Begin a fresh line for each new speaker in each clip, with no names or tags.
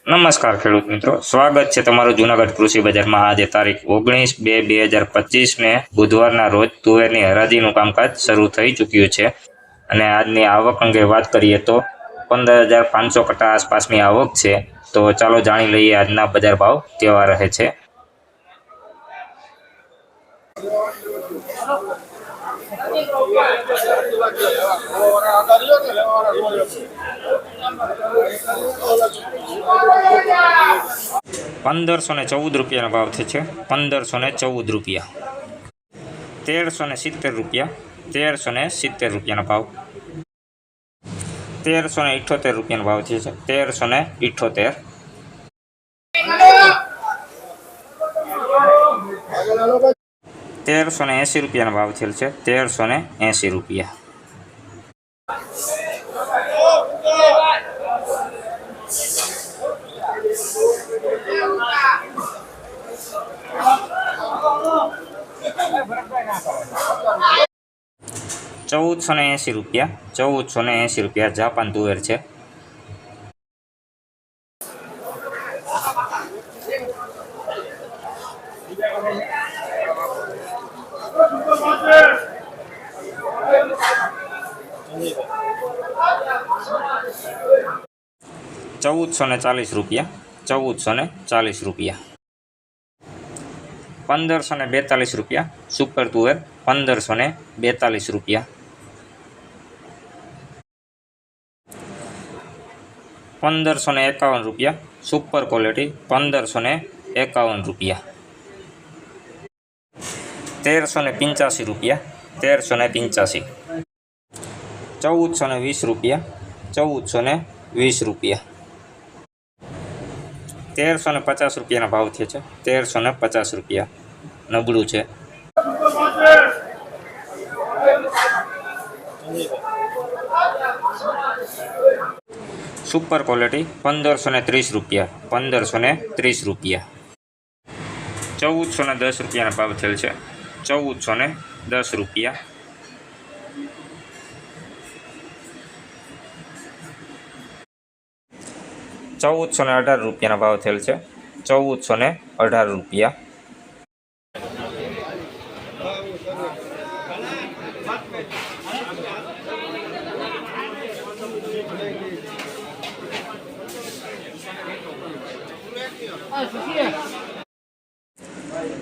નમસ્કાર ખેડૂત મિત્રો. સ્વાગત છે તમારું જુનાગઢ કૃષિ બજારમાં. આજે તારીખ ઓગણીસ બે બે હજાર પચીસને બુધવારના રોજ તુવેરની હરાજીનું કામકાજ શરૂ થઈ ચૂક્યું છે. અને આજની આવક અંગે વાત કરીએ તો પંદર હજાર પાંચસો કટા આસપાસની આવક છે. તો ચાલો જાણી લઈએ આજના બજાર ભાવ કેવા રહે છે. પંદરસો ને ચૌદ રૂપિયાનો ભાવ થયો છે. પંદરસો ને ચૌદ રૂપિયા. તેરસો ને સિત્તેર રૂપિયા. તેરસો ને સિત્તેર રૂપિયાનો ભાવ. તેરસો ને ઇઠોતેર રૂપિયાનો ભાવ થયો છે. તેરસો ને ઇઠોતેર. તેરસો ને એંસી રૂપિયાનો ભાવ થયેલ છે. તેરસો ને એંસી રૂપિયા. ચૌદસો ને એંસી રૂપિયા, ચૌદસો ને એંસી રૂપિયા જાપાન તુવેર છે. ચૌદસો ને ચાલીસ રૂપિયા, ચૌદસો ને ચાલીસ રૂપિયા. પંદરસો ને બેતાલીસ રૂપિયા. સુપર તુવેર પંદરસો ને બેતાલીસ રૂપિયા. પંદરસો ને એકાવન રૂપિયા. સુપર ક્વોલિટી પંદરસો ને એકાવન રૂપિયા. તેરસો ને પંચ્યાસી રૂપિયા. તેરસો ને પંચ્યાસી. ચૌદસો ને વીસ રૂપિયા. ચૌદસો ને વીસ રૂપિયા. તેરસો ને પચાસ રૂપિયાના ભાવ થયા છે. તેરસો ને પચાસ રૂપિયા નબળું છે. સુપર ક્વોલિટી પંદરસો ને ત્રીસ રૂપિયા, પંદરસો ને ત્રીસ રૂપિયા. ચૌદસો ને દસ રૂપિયાના ભાવ થયેલ છે. ચૌદસો ને દસ રૂપિયા. ચૌદસો ને અઢાર રૂપિયાના ભાવ થયેલ છે. ચૌદસો ને અઢાર રૂપિયા.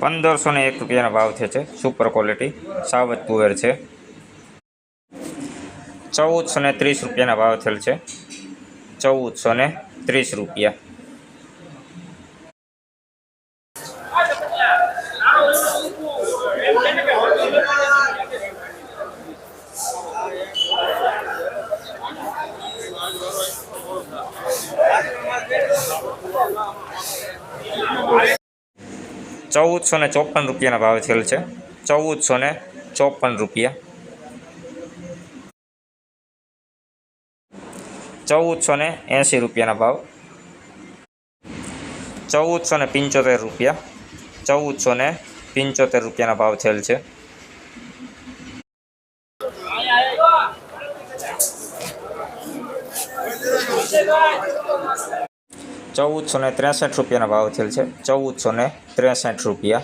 પંદરસો ને એક રૂપિયાના ભાવ થયા છે. સુપર ક્વોલિટી સાવજ તુવેર છે. ચૌદસો ને ત્રીસ રૂપિયાના ભાવ થયેલ છે. ચૌદસો ને ત્રીસ રૂપિયા. ચૌદસો ને ચોપન રૂપિયાના ભાવ થયેલ છે. ચૌદસો ને ચોપન રૂપિયા. ચૌદસો ને એંસી રૂપિયાના ભાવ. ચૌદસો ને પંચોતેર રૂપિયા. ચૌદસો ને પંચોતેર રૂપિયાના ભાવ થયેલ છે. ચૌદસો ને ત્રેસઠ રૂપિયાના ભાવ થયેલ છે. ચૌદસો ને ત્રેસઠ રૂપિયા.